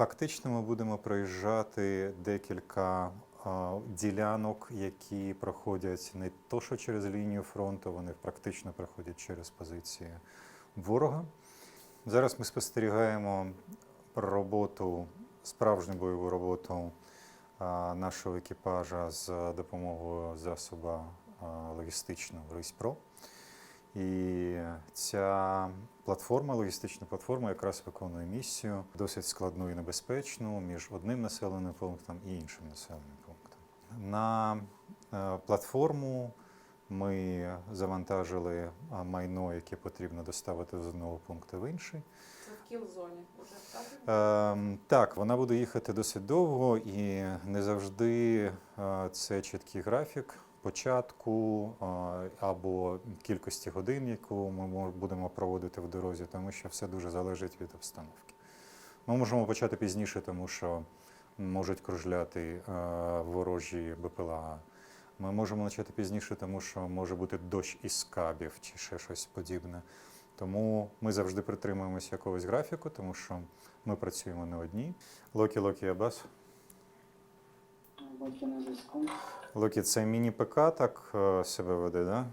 Фактично, ми будемо проїжджати декілька ділянок, які проходять не то, що через лінію фронту, вони практично проходять через позиції ворога. Зараз ми спостерігаємо роботу, справжню бойову роботу нашого екіпажа з допомогою засоба логістичного «Рись-Про». І ця платформа, логістична платформа, якраз виконує місію досить складну і небезпечну між одним населеним пунктом і іншим населеним пунктом. На е, платформу ми завантажили майно, яке потрібно доставити з одного пункту в інший. Це в кіл-зоні вже так? Ем, Так, вона буде їхати досить довго і не завжди е, це чіткий графік початку або кількості годин, яку ми будемо проводити в дорозі, тому що все дуже залежить від обстановки. Ми можемо почати пізніше, тому що можуть кружляти ворожі БПЛА. Ми можемо почати пізніше, тому що може бути дощ із скабів чи ще щось подібне. Тому ми завжди притримуємося якогось графіку, тому що ми працюємо не одні. Локі, Локі, Абас. Локі на зв'язку. Локі, це міні-ПК так е, себе веде, да?